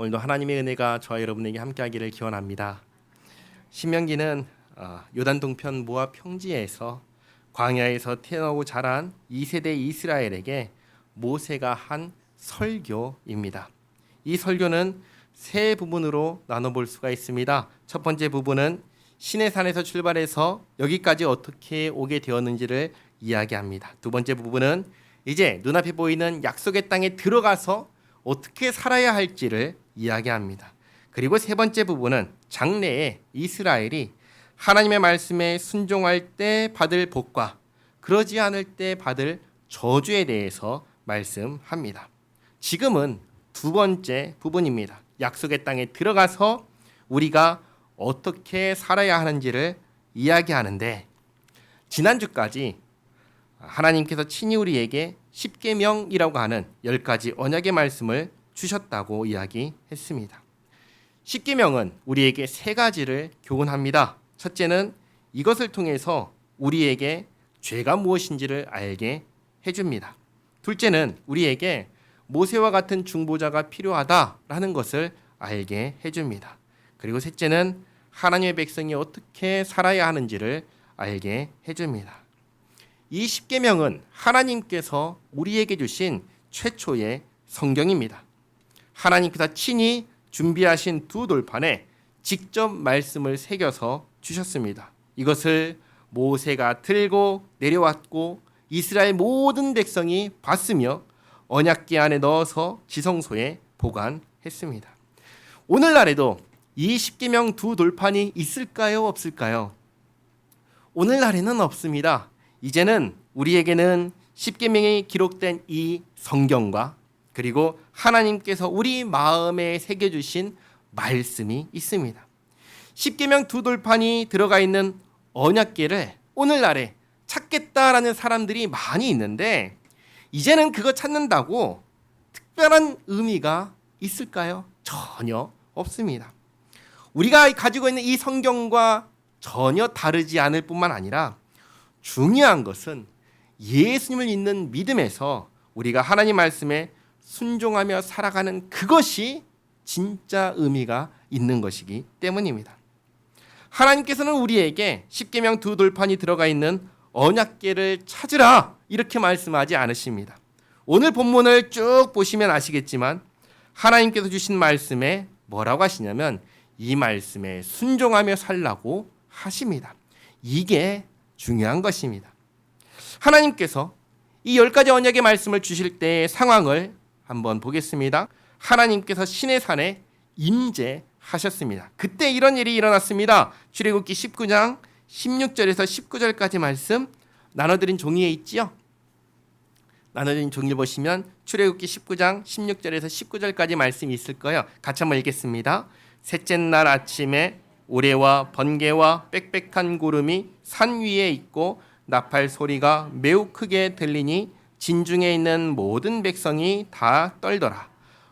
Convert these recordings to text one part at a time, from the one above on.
오늘도 하나님의 은혜가 저와 여러분에게 함께하기를 기원합니다. 신명기는 어, 요단 동편 모압 평지에서 광야에서 태어나고 자란 2세대 이스라엘에게 모세가 한 설교입니다. 이 설교는 세 부분으로 나눠볼 수가 있습니다. 첫 번째 부분은 신의 산에서 출발해서 여기까지 어떻게 오게 되었는지를 이야기합니다. 두 번째 부분은 이제 눈앞에 보이는 약속의 땅에 들어가서 어떻게 살아야 할지를 이야기합니다. 그리고 세 번째 부분은 장래에 이스라엘이 하나님의 말씀에 순종할 때 받을 복과 그러지 않을 때 받을 저주에 대해서 말씀합니다. 지금은 두 번째 부분입니다. 약속의 땅에 들어가서 우리가 어떻게 살아야 하는지를 이야기하는데 지난주까지 하나님께서 친히 우리에게 십계명이라고 하는 열 가지 언약의 말씀을 주셨다고 이야기했습니다. 십계명은 우리에게 세 가지를 교훈합니다. 첫째는 이것을 통해서 우리에게 죄가 무엇인지를 알게 해줍니다. 둘째는 우리에게 모세와 같은 중보자가 필요하다라는 것을 알게 해줍니다. 그리고 셋째는 하나님의 백성이 어떻게 살아야 하는지를 알게 해줍니다. 이 십계명은 하나님께서 우리에게 주신 최초의 성경입니다. 하나님께서 친히 준비하신 두 돌판에 직접 말씀을 새겨서 주셨습니다. 이것을 모세가 들고 내려왔고 이스라엘 모든 백성이 봤으며 언약궤 안에 넣어서 지성소에 보관했습니다. 오늘날에도 이 십계명 두 돌판이 있을까요, 없을까요? 오늘날에는 없습니다. 이제는 우리에게는 십계명이 기록된 이 성경과 그리고 하나님께서 우리 마음에 새겨 주신 말씀이 있습니다. 십계명 두 돌판이 들어가 있는 언약궤를 오늘날에 찾겠다라는 사람들이 많이 있는데 이제는 그거 찾는다고 특별한 의미가 있을까요? 전혀 없습니다. 우리가 가지고 있는 이 성경과 전혀 다르지 않을 뿐만 아니라 중요한 것은 예수님을 믿는 믿음에서 우리가 하나님 말씀에 순종하며 살아가는 그것이 진짜 의미가 있는 것이기 때문입니다. 하나님께서는 우리에게 십계명 두 돌판이 들어가 있는 언약궤를 찾으라 이렇게 말씀하지 않으십니다. 오늘 본문을 쭉 보시면 아시겠지만 하나님께서 주신 말씀에 뭐라고 하시냐면 이 말씀에 순종하며 살라고 하십니다. 이게 중요한 것입니다. 하나님께서 이 열 가지 언약의 말씀을 주실 때의 상황을 한번 보겠습니다. 하나님께서 신의 산에 임재하셨습니다. 그때 이런 일이 일어났습니다. 출애굽기 19장 16절에서 19절까지 말씀 나눠드린 종이에 있지요. 나눠드린 종이를 보시면 출애굽기 19장 16절에서 19절까지 말씀이 있을 거예요. 같이 한번 읽겠습니다. 셋째 날 아침에 오래와 번개와 빽빽한 구름이 산 위에 있고 나팔 소리가 매우 크게 들리니 진중에 있는 모든 백성이 다 떨더라.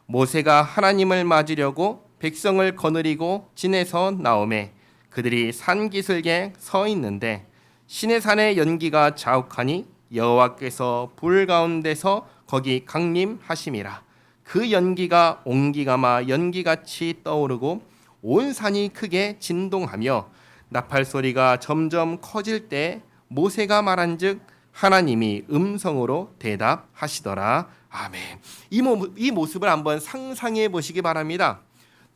모세가 하나님을 맞으려고 백성을 거느리고 진에서 나오매 그들이 산 기슭에 서 있는데 신의 산의 연기가 자욱하니 여호와께서 불 가운데서 거기 강림하심이라. 그 연기가 옹기가마 연기같이 떠오르고 온 산이 크게 진동하며 나팔 소리가 점점 커질 때 모세가 말한즉 하나님이 음성으로 대답하시더라. 아멘. 이, 모, 이 모습을 한번 상상해 보시기 바랍니다.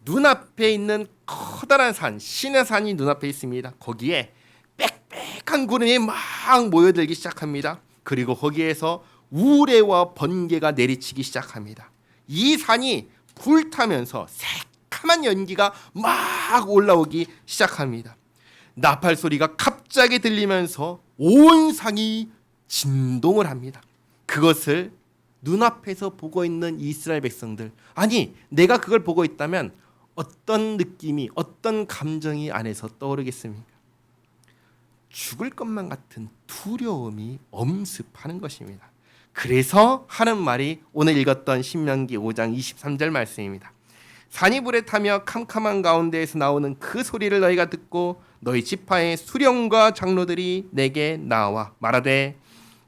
눈앞에 있는 커다란 산, 신의 산이 눈앞에 있습니다. 거기에 빽빽한 구름이 막 모여들기 시작합니다. 그리고 거기에서 우레와 번개가 내리치기 시작합니다. 이 산이 불타면서 새카만 연기가 막 올라오기 시작합니다. 나팔 소리가 갑자기 들리면서 온 상이 진동을 합니다. 그것을 눈앞에서 보고 있는 이스라엘 백성들 아니 내가 그걸 보고 있다면 어떤 느낌이 어떤 감정이 안에서 떠오르겠습니까? 죽을 것만 같은 두려움이 엄습하는 것입니다. 그래서 하는 말이 오늘 읽었던 신명기 5장 23절 말씀입니다. 산이 불에 타며 캄캄한 가운데에서 나오는 그 소리를 너희가 듣고 너희 지파의 수령과 장로들이 내게 나와 말하되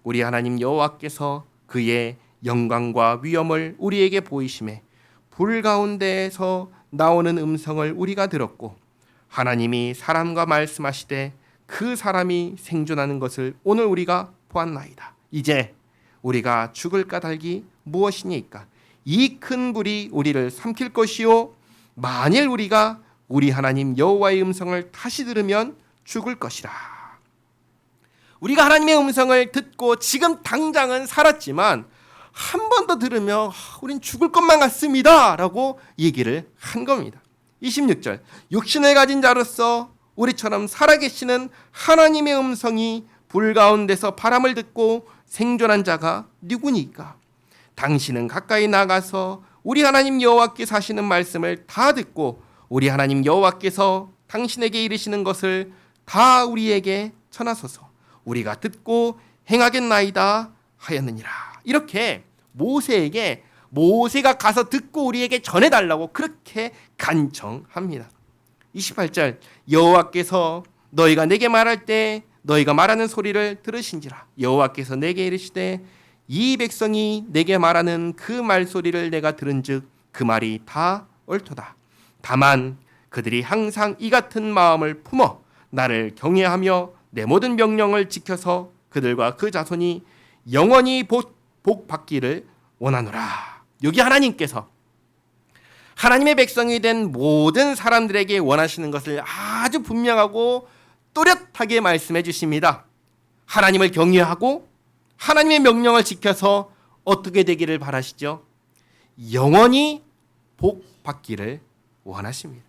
우리 하나님 여호와께서 그의 영광과 위엄을 우리에게 보이심에 불 가운데에서 나오는 음성을 우리가 들었고 하나님이 사람과 말씀하시되 그 사람이 생존하는 것을 오늘 우리가 보았나이다. 이제 우리가 죽을 까닭이 무엇이니까? 이 큰 불이 우리를 삼킬 것이요 만일 우리가 우리 하나님 여호와의 음성을 다시 들으면 죽을 것이라. 우리가 하나님의 음성을 듣고 지금 당장은 살았지만 한 번 더 들으면 아, 우린 죽을 것만 같습니다 라고 얘기를 한 겁니다. 26절 육신을 가진 자로서 우리처럼 살아계시는 하나님의 음성이 불 가운데서 바람을 듣고 생존한 자가 누구니까? 당신은 가까이 나가서 우리 하나님 여호와께서 하시는 말씀을 다 듣고 우리 하나님 여호와께서 당신에게 이르시는 것을 다 우리에게 전하소서. 우리가 듣고 행하겠나이다 하였느니라. 이렇게 모세에게 모세가 가서 듣고 우리에게 전해 달라고 그렇게 간청합니다. 28절 여호와께서 너희가 내게 말할 때 너희가 말하는 소리를 들으신지라 여호와께서 내게 이르시되 이 백성이 내게 말하는 그 말소리를 내가 들은즉 그 말이 다 옳도다 다만 그들이 항상 이 같은 마음을 품어 나를 경외하며 내 모든 명령을 지켜서 그들과 그 자손이 영원히 복, 복 받기를 원하노라 여기 하나님께서 하나님의 백성이 된 모든 사람들에게 원하시는 것을 아주 분명하고 또렷하게 말씀해 주십니다. 하나님을 경외하고 하나님의 명령을 지켜서 어떻게 되기를 바라시죠? 영원히 복 받기를 원하십니다.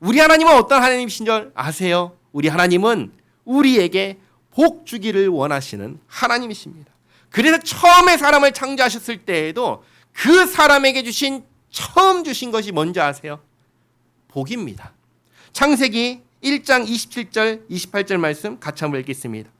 우리 하나님은 어떤 하나님이신 줄 아세요? 우리 하나님은 우리에게 복 주기를 원하시는 하나님이십니다. 그래서 처음에 사람을 창조하셨을 때에도 그 사람에게 주신 처음 주신 것이 뭔지 아세요? 복입니다. 창세기 1장 27절 28절 말씀 같이 한번 읽겠습니다.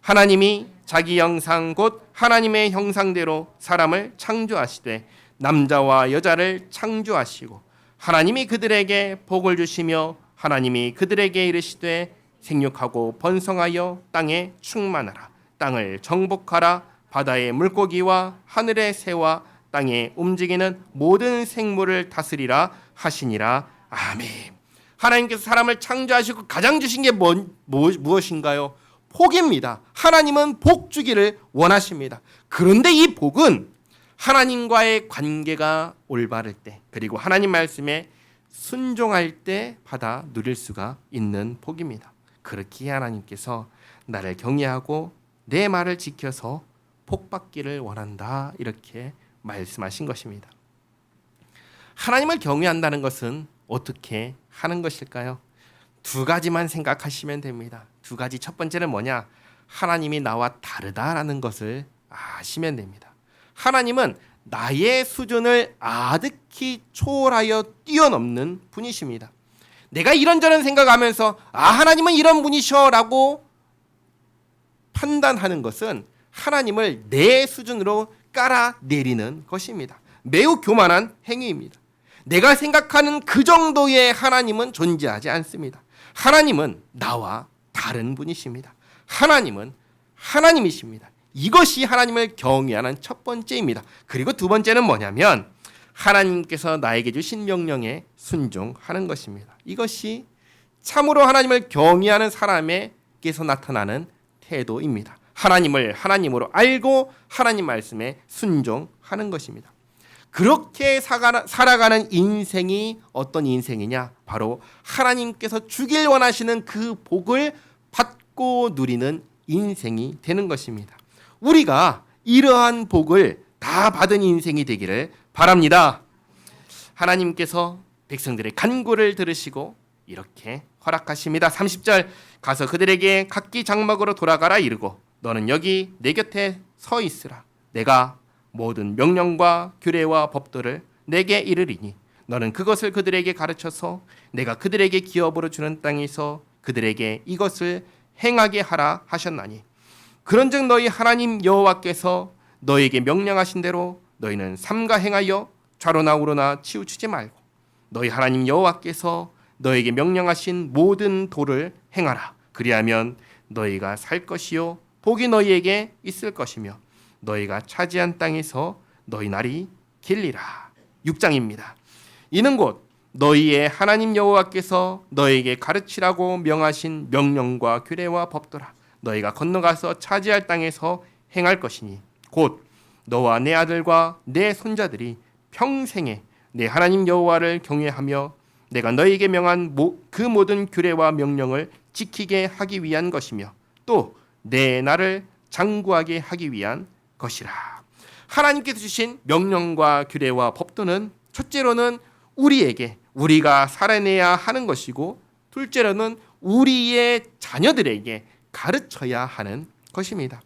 하나님이 자기 형상 곧 하나님의 형상대로 사람을 창조하시되 남자와 여자를 창조하시고 하나님이 그들에게 복을 주시며 하나님이 그들에게 이르시되 생육하고 번성하여 땅에 충만하라 땅을 정복하라 바다의 물고기와 하늘의 새와 땅에 움직이는 모든 생물을 다스리라 하시니라 아멘. 하나님께서 사람을 창조하시고 가장 주신 게 뭔, 뭐, 무엇인가요? 복입니다. 하나님은 복 주기를 원하십니다. 그런데 이 복은 하나님과의 관계가 올바를 때 그리고 하나님 말씀에 순종할 때 받아 누릴 수가 있는 복입니다. 그렇게 하나님께서 나를 경외하고 내 말을 지켜서 복 받기를 원한다 이렇게 말씀하신 것입니다. 하나님을 경외한다는 것은 어떻게 하는 것일까요? 두 가지만 생각하시면 됩니다. 두 가지. 첫 번째는 뭐냐? 하나님이 나와 다르다라는 것을 아시면 됩니다. 하나님은 나의 수준을 아득히 초월하여 뛰어넘는 분이십니다. 내가 이런저런 생각하면서 아 하나님은 이런 분이셔라고 판단하는 것은 하나님을 내 수준으로 깔아내리는 것입니다. 매우 교만한 행위입니다. 내가 생각하는 그 정도의 하나님은 존재하지 않습니다. 하나님은 나와 다른 분이십니다. 하나님은 하나님이십니다. 이것이 하나님을 경외하는 첫 번째입니다. 그리고 두 번째는 뭐냐면 하나님께서 나에게 주신 명령에 순종하는 것입니다. 이것이 참으로 하나님을 경외하는 사람에게서 나타나는 태도입니다. 하나님을 하나님으로 알고 하나님 말씀에 순종하는 것입니다. 그렇게 살아가는 인생이 어떤 인생이냐? 바로 하나님께서 주길 원하시는 그 복을 받고 누리는 인생이 되는 것입니다. 우리가 이러한 복을 다 받은 인생이 되기를 바랍니다. 하나님께서 백성들의 간구를 들으시고 이렇게 허락하십니다. 30절 가서 그들에게 각기 장막으로 돌아가라 이르고 너는 여기 내 곁에 서 있으라. 내가 모든 명령과 규례와 법도를 내게 이르리니 너는 그것을 그들에게 가르쳐서 내가 그들에게 기업으로 주는 땅에서 그들에게 이것을 행하게 하라 하셨나니 그런즉 너희 하나님 여호와께서 너에게 명령하신 대로 너희는 삼가 행하여 좌로나 우로나 치우치지 말고 너희 하나님 여호와께서 너에게 명령하신 모든 도를 행하라 그리하면 너희가 살 것이요 복이 너희에게 있을 것이며 너희가 차지한 땅에서 너희 날이 길리라. 26장입니다. 이는 곧 너희의 하나님 여호와께서 너에게 가르치라고 명하신 명령과 규례와 법도라. 너희가 건너가서 차지할 땅에서 행할 것이니 곧 너와 내 아들과 내 손자들이 평생에 내 하나님 여호와를 경외하며 내가 너희에게 명한 모, 그 모든 규례와 명령을 지키게 하기 위한 것이며 또 내 나를 장구하게 하기 위한 것이라. 하나님께서 주신 명령과 규례와 법도는 첫째로는 우리에게 우리가 살아내야 하는 것이고 둘째로는 우리의 자녀들에게 가르쳐야 하는 것입니다.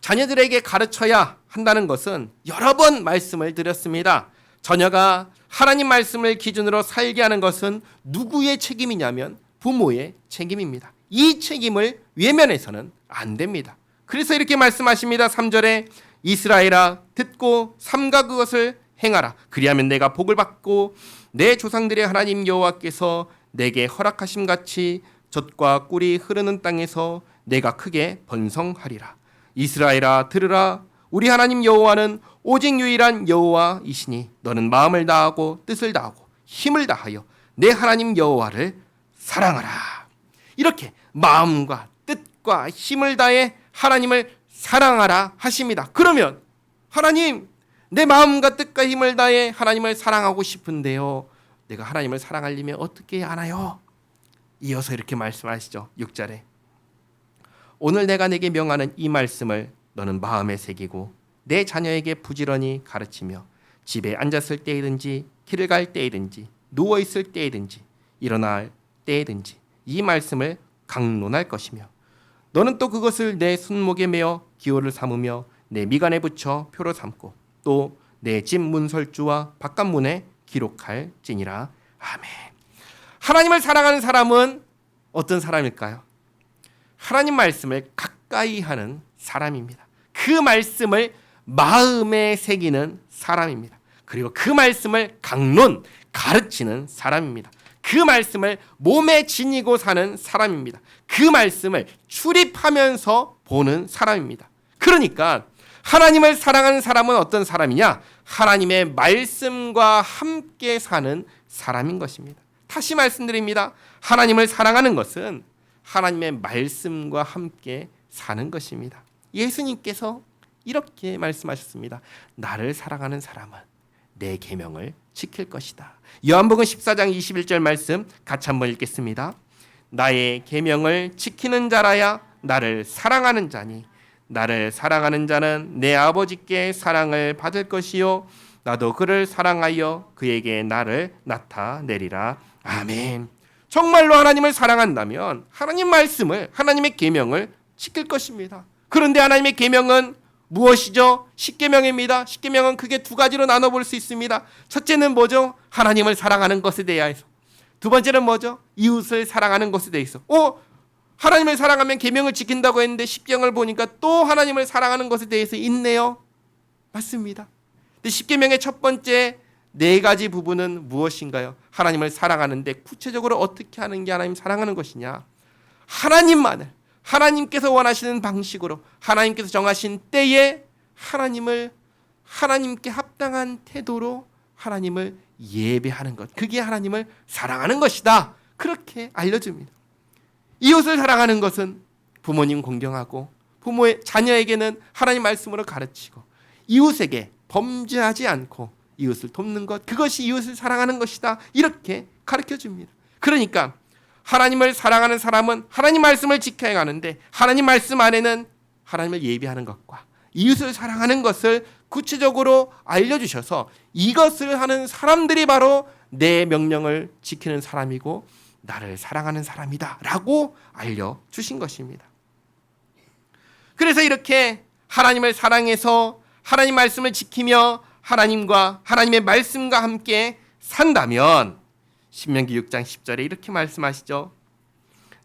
자녀들에게 가르쳐야 한다는 것은 여러 번 말씀을 드렸습니다. 자녀가 하나님 말씀을 기준으로 살게 하는 것은 누구의 책임이냐면 부모의 책임입니다. 이 책임을 외면해서는 안 됩니다. 그래서 이렇게 말씀하십니다. 3절에 이스라엘아 듣고 삼가 그것을 행하라. 그리하면 내가 복을 받고 내 조상들의 하나님 여호와께서 내게 허락하심 같이 젖과 꿀이 흐르는 땅에서 내가 크게 번성하리라. 이스라엘아 들으라. 우리 하나님 여호와는 오직 유일한 여호와이시니 너는 마음을 다하고 뜻을 다하고 힘을 다하여 내 하나님 여호와를 사랑하라. 이렇게 마음과 뜻과 힘을 다해 하나님을 사랑하라 하십니다. 그러면 하나님 내 마음과 뜻과 힘을 다해 하나님을 사랑하고 싶은데요. 내가 하나님을 사랑하려면 어떻게 하나요? 이어서 이렇게 말씀하시죠. 6절에 오늘 내가 내게 명하는 이 말씀을 너는 마음에 새기고 내 자녀에게 부지런히 가르치며 집에 앉았을 때이든지 길을 갈 때이든지 누워 있을 때이든지 일어날 때이든지 이 말씀을 강론할 것이며 너는 또 그것을 내 손목에 메어 기호를 삼으며 내 미간에 붙여 표로 삼고 또 내 집 문설주와 바깥문에 기록할지니라 아멘. 하나님을 사랑하는 사람은 어떤 사람일까요? 하나님 말씀을 가까이 하는 사람입니다. 그 말씀을 마음에 새기는 사람입니다. 그리고 그 말씀을 강론 가르치는 사람입니다. 그 말씀을 몸에 지니고 사는 사람입니다. 그 말씀을 출입하면서 보는 사람입니다. 그러니까 하나님을 사랑하는 사람은 어떤 사람이냐? 하나님의 말씀과 함께 사는 사람인 것입니다. 다시 말씀드립니다. 하나님을 사랑하는 것은 하나님의 말씀과 함께 사는 것입니다. 예수님께서 이렇게 말씀하셨습니다. 나를 사랑하는 사람은 내 계명을 지킬 것이다. 요한복음 14장 21절 말씀 같이 한번 읽겠습니다. 나의 계명을 지키는 자라야 나를 사랑하는 자니 나를 사랑하는 자는 내 아버지께 사랑을 받을 것이요 나도 그를 사랑하여 그에게 나를 나타내리라. 아멘. 정말로 하나님을 사랑한다면 하나님 말씀을 하나님의 계명을 지킬 것입니다. 그런데 하나님의 계명은 무엇이죠? 십계명입니다. 십계명은 크게 두 가지로 나눠 볼 수 있습니다. 첫째는 뭐죠? 하나님을 사랑하는 것에 대하여서. 두 번째는 뭐죠? 이웃을 사랑하는 것에 대해서. 어? 하나님을 사랑하면 계명을 지킨다고 했는데 십계명을 보니까 또 하나님을 사랑하는 것에 대해서 있네요. 맞습니다. 근데 십계명의 첫 번째 네 가지 부분은 무엇인가요? 하나님을 사랑하는데 구체적으로 어떻게 하는 게 하나님 사랑하는 것이냐? 하나님만을 하나님께서 원하시는 방식으로 하나님께서 정하신 때에 하나님을 하나님께 합당한 태도로 하나님을 예배하는 것. 그게 하나님을 사랑하는 것이다. 그렇게 알려줍니다. 이웃을 사랑하는 것은 부모님 공경하고 부모의 자녀에게는 하나님 말씀으로 가르치고 이웃에게 범죄하지 않고 이웃을 돕는 것 그것이 이웃을 사랑하는 것이다. 이렇게 가르쳐 줍니다. 그러니까 하나님을 사랑하는 사람은 하나님 말씀을 지켜야 하는데 하나님 말씀 안에는 하나님을 예비하는 것과 이웃을 사랑하는 것을 구체적으로 알려주셔서 이것을 하는 사람들이 바로 내 명령을 지키는 사람이고 나를 사랑하는 사람이다 라고 알려주신 것입니다. 그래서 이렇게 하나님을 사랑해서 하나님 말씀을 지키며 하나님과 하나님의 말씀과 함께 산다면 신명기 6장 10절에 이렇게 말씀하시죠.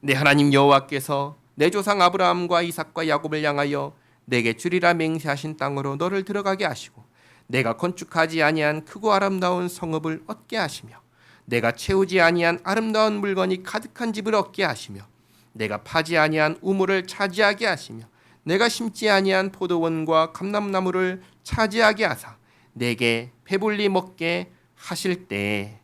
내 하나님 여호와께서 내 조상 아브라함과 이삭과 야곱을 향하여 내게 주리라 맹세하신 땅으로 너를 들어가게 하시고 내가 건축하지 아니한 크고 아름다운 성읍을 얻게 하시며 내가 채우지 아니한 아름다운 물건이 가득한 집을 얻게 하시며 내가 파지 아니한 우물을 차지하게 하시며 내가 심지 아니한 포도원과 감람나무를 차지하게 하사 내게 배불리 먹게 하실 때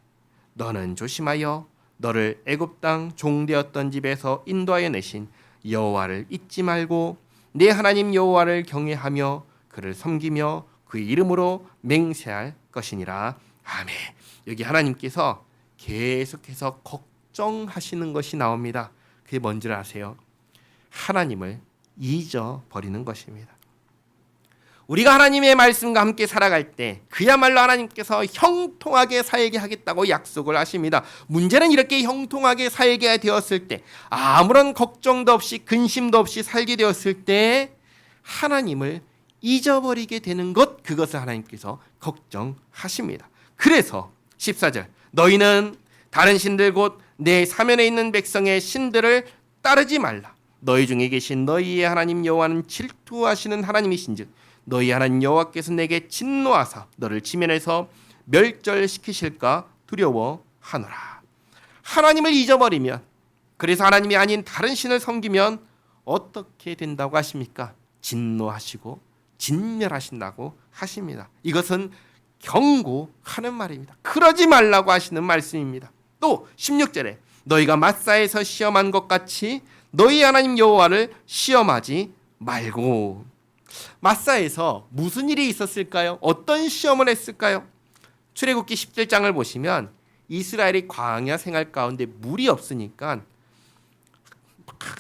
너는 조심하여 너를 애굽 땅 종되었던 집에서 인도하여 내신 여호와를 잊지 말고 내 하나님 여호와를 경외하며 그를 섬기며 그의 이름으로 맹세할 것이니라. 아멘. 여기 하나님께서 계속해서 걱정하시는 것이 나옵니다. 그게 뭔지 아세요? 하나님을 잊어버리는 것입니다. 우리가 하나님의 말씀과 함께 살아갈 때 그야말로 하나님께서 형통하게 살게 하겠다고 약속을 하십니다. 문제는 이렇게 형통하게 살게 되었을 때 아무런 걱정도 없이 근심도 없이 살게 되었을 때 하나님을 잊어버리게 되는 것 그것을 하나님께서 걱정하십니다. 그래서 14절 너희는 다른 신들 곧 내 사면에 있는 백성의 신들을 따르지 말라. 너희 중에 계신 너희의 하나님 여호와는 질투하시는 하나님이신즉 너희 하나님 여호와께서 내게 진노하사 너를 지면에서 멸절시키실까 두려워하노라. 하나님을 잊어버리면 그래서 하나님이 아닌 다른 신을 섬기면 어떻게 된다고 하십니까? 진노하시고 진멸하신다고 하십니다. 이것은 경고하는 말입니다. 그러지 말라고 하시는 말씀입니다. 또 16절에 너희가 마사에서 시험한 것 같이 너희 하나님 여호와를 시험하지 말고 마사에서 무슨 일이 있었을까요? 어떤 시험을 했을까요? 출애굽기 17장을 보시면 이스라엘이 광야 생활 가운데 물이 없으니까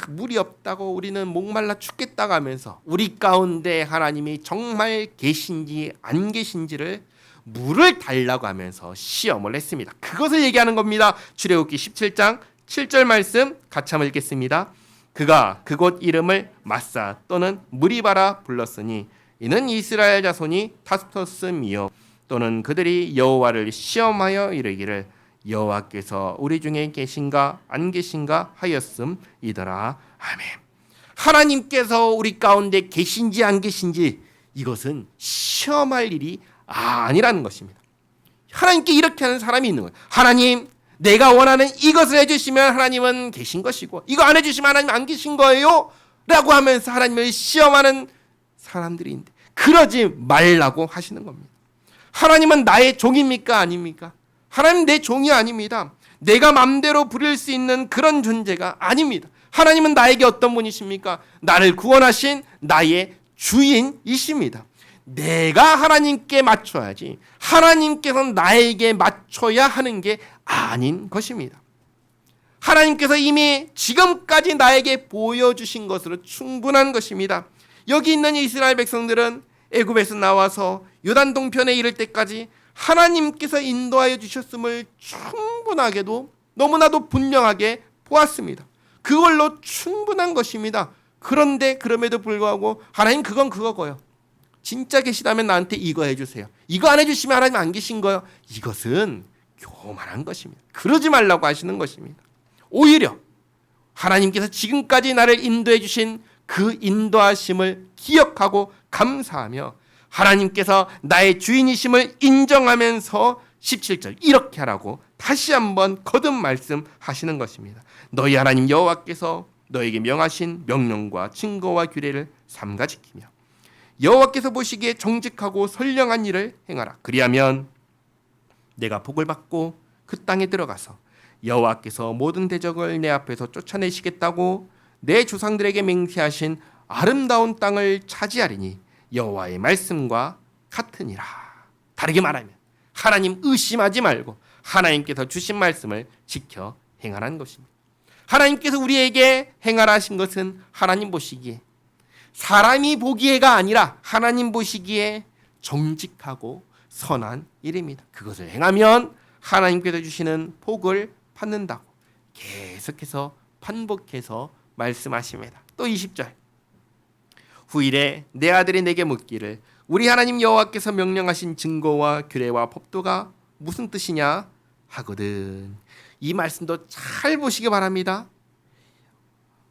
물이 없다고 우리는 목말라 죽겠다고 하면서 우리 가운데 하나님이 정말 계신지 안 계신지를 물을 달라고 하면서 시험을 했습니다. 그것을 얘기하는 겁니다. 출애굽기 17장 7절 말씀 같이 한번 읽겠습니다. 그가 그곳 이름을 마사 또는 무리바라 불렀으니 이는 이스라엘 자손이 타스토스미요 또는 그들이 여호와를 시험하여 이르기를 여호와께서 우리 중에 계신가 안 계신가 하였음이더라 아멘. 하나님께서 우리 가운데 계신지 안 계신지 이것은 시험할 일이 아니라는 것입니다. 하나님께 이렇게 하는 사람이 있는 거예요. 하나님, 내가 원하는 이것을 해주시면 하나님은 계신 것이고 이거 안 해주시면 하나님 안 계신 거예요. 라고 하면서 하나님을 시험하는 사람들인데 그러지 말라고 하시는 겁니다. 하나님은 나의 종입니까 아닙니까? 하나님 내 종이 아닙니다. 내가 맘대로 부릴 수 있는 그런 존재가 아닙니다. 하나님은 나에게 어떤 분이십니까? 나를 구원하신 나의 주인이십니다. 내가 하나님께 맞춰야지 하나님께서 나에게 맞춰야 하는 게 아닌 것입니다. 하나님께서 이미 지금까지 나에게 보여주신 것으로 충분한 것입니다. 여기 있는 이스라엘 백성들은 애굽에서 나와서 요단 동편에 이를 때까지 하나님께서 인도하여 주셨음을 충분하게도 너무나도 분명하게 보았습니다. 그걸로 충분한 것입니다. 그런데 그럼에도 불구하고 하나님 그건 그거고요. 진짜 계시다면 나한테 이거 해주세요. 이거 안 해주시면 하나님 안 계신 거요. 이것은 교만한 것입니다. 그러지 말라고 하시는 것입니다. 오히려 하나님께서 지금까지 나를 인도해 주신 그 인도하심을 기억하고 감사하며 하나님께서 나의 주인이심을 인정하면서 17절 이렇게 하라고 다시 한번 거듭 말씀하시는 것입니다. 너희 하나님 여호와께서 너에게 명하신 명령과 증거와 규례를 삼가 지키며 여호와께서 보시기에 정직하고 선량한 일을 행하라. 그리하면 내가 복을 받고 그 땅에 들어가서 여호와께서 모든 대적을 내 앞에서 쫓아내시겠다고 내 조상들에게 맹세하신 아름다운 땅을 차지하리니 여호와의 말씀과 같으니라. 다르게 말하면 하나님 의심하지 말고 하나님께서 주신 말씀을 지켜 행하라는 것입니다. 하나님께서 우리에게 행하라 하신 것은 하나님 보시기에 사람이 보기에가 아니라 하나님 보시기에 정직하고 선한 일입니다. 그것을 행하면 하나님께서 주시는 복을 받는다고 계속해서 반복해서 말씀하십니다. 또 20절. 후일에 내 아들이 내게 묻기를 우리 하나님 여호와께서 명령하신 증거와 규례와 법도가 무슨 뜻이냐 하거든. 이 말씀도 잘 보시기 바랍니다.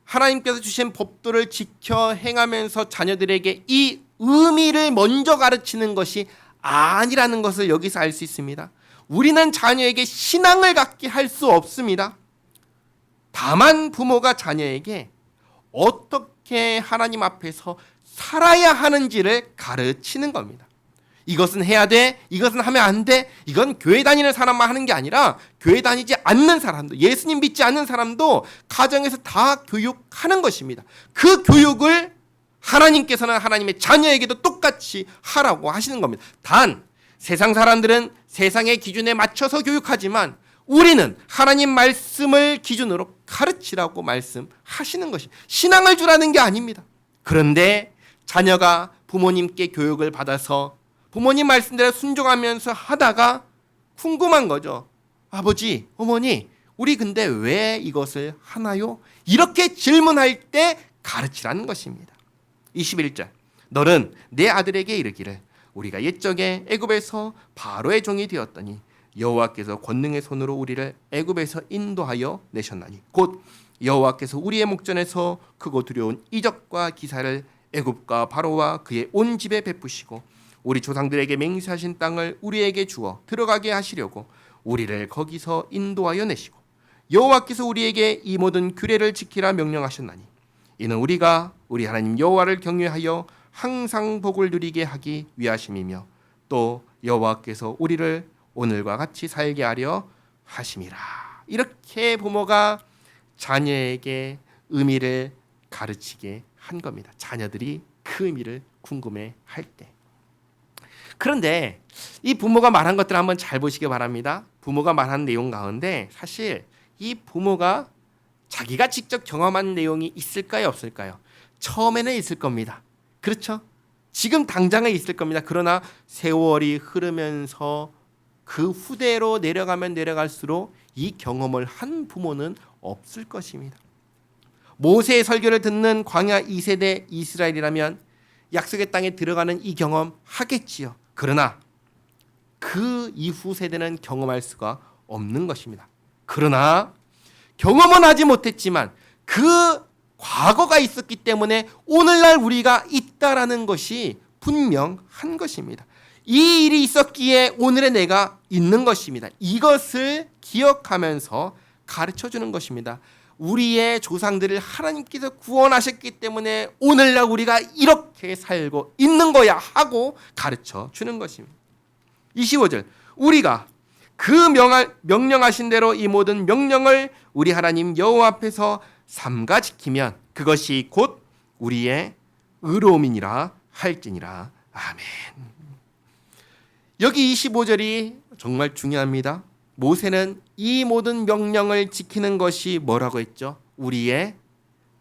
하나님께서 주신 법도를 지켜 행하면서 자녀들에게 이 의미를 먼저 가르치는 것이 아니라는 것을 여기서 알 수 있습니다. 우리는 자녀에게 신앙을 갖게 할 수 없습니다. 다만 부모가 자녀에게 어떻게 하나님 앞에서 살아야 하는지를 가르치는 겁니다. 이것은 해야 돼. 이것은 하면 안 돼. 이건 교회 다니는 사람만 하는 게 아니라 교회 다니지 않는 사람도 예수님 믿지 않는 사람도 가정에서 다 교육하는 것입니다. 그 교육을 하나님께서는 하나님의 자녀에게도 똑같이 하라고 하시는 겁니다. 단 세상 사람들은 세상의 기준에 맞춰서 교육하지만 우리는 하나님 말씀을 기준으로 가르치라고 말씀하시는 것이 신앙을 주라는 게 아닙니다. 그런데 자녀가 부모님께 교육을 받아서 부모님 말씀대로 순종하면서 하다가 궁금한 거죠. 아버지, 어머니, 우리 근데 왜 이것을 하나요? 이렇게 질문할 때 가르치라는 것입니다. 21절. 너는 내 아들에게 이르기를 우리가 옛적에 애굽에서 바로의 종이 되었더니 여호와께서 권능의 손으로 우리를 애굽에서 인도하여 내셨나니 곧 여호와께서 우리의 목전에서 크고 두려운 이적과 기사를 애굽과 바로와 그의 온 집에 베푸시고 우리 조상들에게 맹세하신 땅을 우리에게 주어 들어가게 하시려고 우리를 거기서 인도하여 내시고 여호와께서 우리에게 이 모든 규례를 지키라 명령하셨나니 이는 우리가 우리 하나님 여호와를 경외하여 항상 복을 누리게 하기 위하심이며 또 여호와께서 우리를 오늘과 같이 살게 하려 하심이라. 이렇게 부모가 자녀에게 의미를 가르치게 한 겁니다. 자녀들이 그 의미를 궁금해 할 때. 그런데 이 부모가 말한 것들 한번 잘 보시기 바랍니다. 부모가 말한 내용 가운데 사실 이 부모가 자기가 직접 경험한 내용이 있을까요, 없을까요? 처음에는 있을 겁니다. 그렇죠? 지금 당장에 있을 겁니다. 그러나 세월이 흐르면서 그 후대로 내려가면 내려갈수록 이 경험을 한 부모는 없을 것입니다. 모세의 설교를 듣는 광야 2세대 이스라엘이라면 약속의 땅에 들어가는 이 경험 하겠지요. 그러나 그 이후 세대는 경험할 수가 없는 것입니다. 그러나 경험은 하지 못했지만 그 과거가 있었기 때문에 오늘날 우리가 있다라는 것이 분명한 것입니다. 이 일이 있었기에 오늘의 내가 있는 것입니다. 이것을 기억하면서 가르쳐 주는 것입니다. 우리의 조상들을 하나님께서 구원하셨기 때문에 오늘날 우리가 이렇게 살고 있는 거야 하고 가르쳐 주는 것입니다. 25절. 우리가 그 명하, 명령하신 대로 이 모든 명령을 우리 하나님 여호와 앞에서 삼가 지키면 그것이 곧 우리의 의로움이니라 할지니라. 아멘. 여기 25절이 정말 중요합니다. 모세는 이 모든 명령을 지키는 것이 뭐라고 했죠? 우리의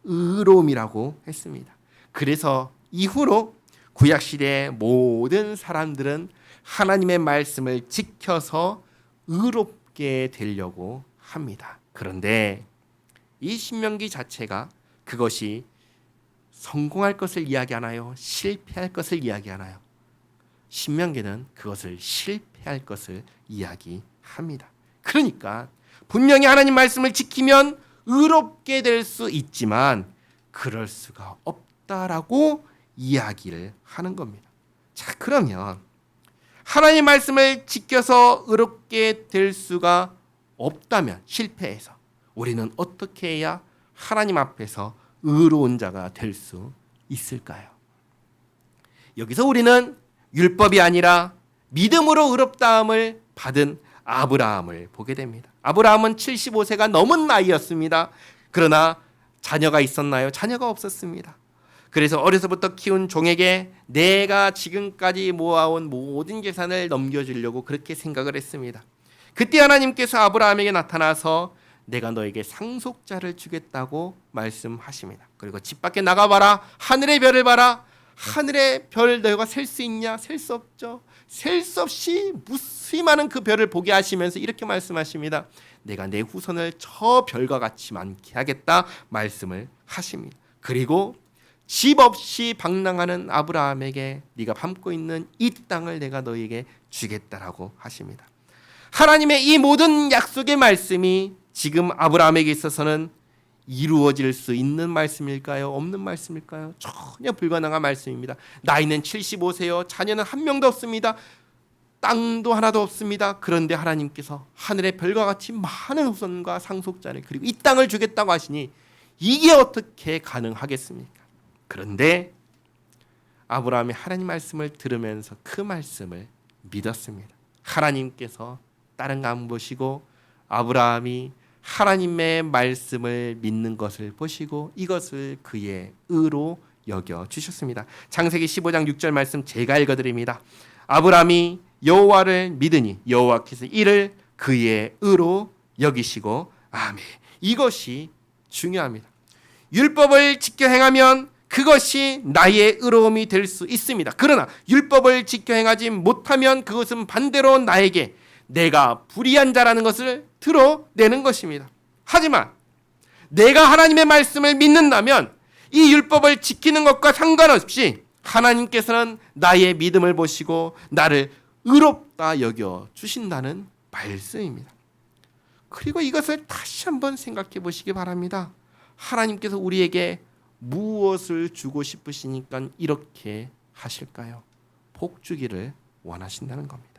의로움이라고 했습니다. 그래서 이후로 구약 시대의 모든 사람들은 하나님의 말씀을 지켜서 의롭게 되려고 합니다. 그런데 이 신명기 자체가 그것이 성공할 것을 이야기하나요? 실패할 것을 이야기하나요? 신명기는 그것을 실패할 것을 이야기합니다. 그러니까 분명히 하나님 말씀을 지키면 의롭게 될 수 있지만 그럴 수가 없다라고 이야기를 하는 겁니다. 자, 그러면 하나님 말씀을 지켜서 의롭게 될 수가 없다면 실패해서 우리는 어떻게 해야 하나님 앞에서 의로운 자가 될 수 있을까요? 여기서 우리는 율법이 아니라 믿음으로 의롭다함을 받은 아브라함을 보게 됩니다. 아브라함은 75세가 넘은 나이였습니다. 그러나 자녀가 있었나요? 자녀가 없었습니다. 그래서 어려서부터 키운 종에게 내가 지금까지 모아온 모든 재산을 넘겨주려고 그렇게 생각을 했습니다. 그때 하나님께서 아브라함에게 나타나서 내가 너에게 상속자를 주겠다고 말씀하십니다. 그리고 집 밖에 나가봐라. 하늘의 별을 봐라. 하늘의 별 너희가 셀 수 있냐? 셀 수 없죠. 셀 수 없이 무수히 많은 그 별을 보게 하시면서 이렇게 말씀하십니다. 내가 내 후손을 저 별과 같이 많게 하겠다 말씀을 하십니다. 그리고 집 없이 방랑하는 아브라함에게 네가 밟고 있는 이 땅을 내가 너에게 주겠다라고 하십니다. 하나님의 이 모든 약속의 말씀이 지금 아브라함에게 있어서는 이루어질 수 있는 말씀일까요? 없는 말씀일까요? 전혀 불가능한 말씀입니다. 나이는 75세요. 자녀는 한 명도 없습니다. 땅도 하나도 없습니다. 그런데 하나님께서 하늘의 별과 같이 많은 후손과 상속자를 그리고 이 땅을 주겠다고 하시니 이게 어떻게 가능하겠습니까? 그런데 아브라함이 하나님 말씀을 들으면서 그 말씀을 믿었습니다. 하나님께서 다른 거 안 보시고 아브라함이 하나님의 말씀을 믿는 것을 보시고 이것을 그의 의로 여겨 주셨습니다. 창세기 15장 6절 말씀 제가 읽어 드립니다. 아브라함이 여호와를 믿으니 여호와께서 이를 그의 의로 여기시고 아멘. 이것이 중요합니다. 율법을 지켜 행하면 그것이 나의 의로움이 될 수 있습니다. 그러나 율법을 지켜 행하지 못하면 그것은 반대로 나에게 내가 불의한 자라는 것을 드러내는 것입니다. 하지만 내가 하나님의 말씀을 믿는다면 이 율법을 지키는 것과 상관없이 하나님께서는 나의 믿음을 보시고 나를 의롭다 여겨 주신다는 말씀입니다. 그리고 이것을 다시 한번 생각해 보시기 바랍니다. 하나님께서 우리에게 무엇을 주고 싶으시니까 이렇게 하실까요? 복 주기를 원하신다는 겁니다.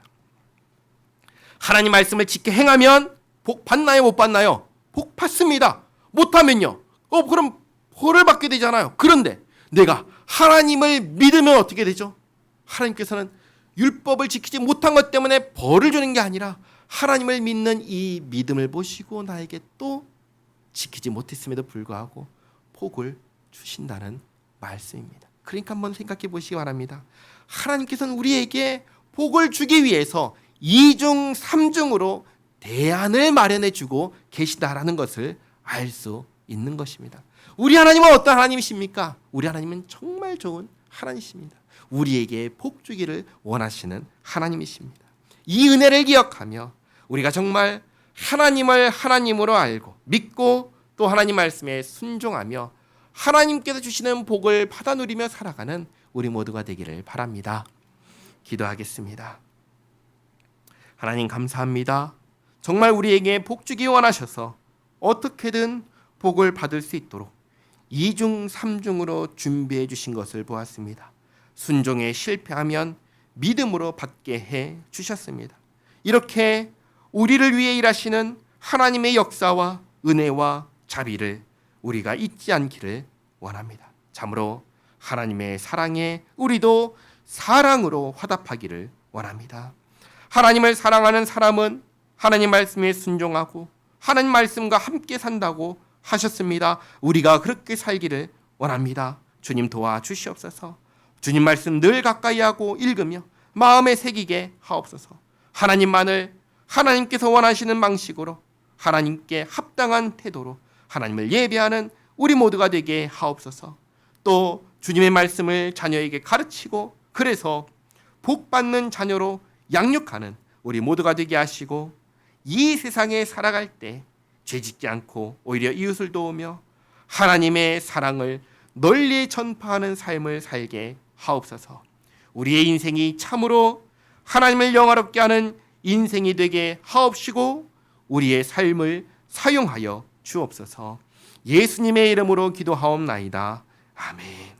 하나님 말씀을 지켜 행하면 복 받나요? 못 받나요? 복 받습니다. 못하면요? 어, 그럼 벌을 받게 되잖아요. 그런데 내가 하나님을 믿으면 어떻게 되죠? 하나님께서는 율법을 지키지 못한 것 때문에 벌을 주는 게 아니라 하나님을 믿는 이 믿음을 보시고 나에게 또 지키지 못했음에도 불구하고 복을 주신다는 말씀입니다. 그러니까 한번 생각해 보시기 바랍니다. 하나님께서는 우리에게 복을 주기 위해서 이중 삼중으로 대안을 마련해 주고 계시다라는 것을 알 수 있는 것입니다. 우리 하나님은 어떤 하나님이십니까? 우리 하나님은 정말 좋은 하나님이십니다. 우리에게 복 주기를 원하시는 하나님이십니다. 이 은혜를 기억하며 우리가 정말 하나님을 하나님으로 알고 믿고 또 하나님 말씀에 순종하며 하나님께서 주시는 복을 받아 누리며 살아가는 우리 모두가 되기를 바랍니다. 기도하겠습니다. 하나님 감사합니다. 정말 우리에게 복 주기 원하셔서 어떻게든 복을 받을 수 있도록 이중 삼중으로 준비해 주신 것을 보았습니다. 순종에 실패하면 믿음으로 받게 해 주셨습니다. 이렇게 우리를 위해 일하시는 하나님의 역사와 은혜와 자비를 우리가 잊지 않기를 원합니다. 참으로 하나님의 사랑에 우리도 사랑으로 화답하기를 원합니다. 하나님을 사랑하는 사람은 하나님 말씀에 순종하고 하나님 말씀과 함께 산다고 하셨습니다. 우리가 그렇게 살기를 원합니다. 주님 도와 주시옵소서. 주님 말씀 늘 가까이 하고 읽으며 마음에 새기게 하옵소서. 하나님만을 하나님께서 원하시는 방식으로 하나님께 합당한 태도로 하나님을 예배하는 우리 모두가 되게 하옵소서. 또 주님의 말씀을 자녀에게 가르치고 그래서 복 받는 자녀로 양육하는 우리 모두가 되게 하시고 이 세상에 살아갈 때 죄짓지 않고 오히려 이웃을 도우며 하나님의 사랑을 널리 전파하는 삶을 살게 하옵소서. 우리의 인생이 참으로 하나님을 영화롭게 하는 인생이 되게 하옵시고 우리의 삶을 사용하여 주옵소서. 예수님의 이름으로 기도하옵나이다. 아멘.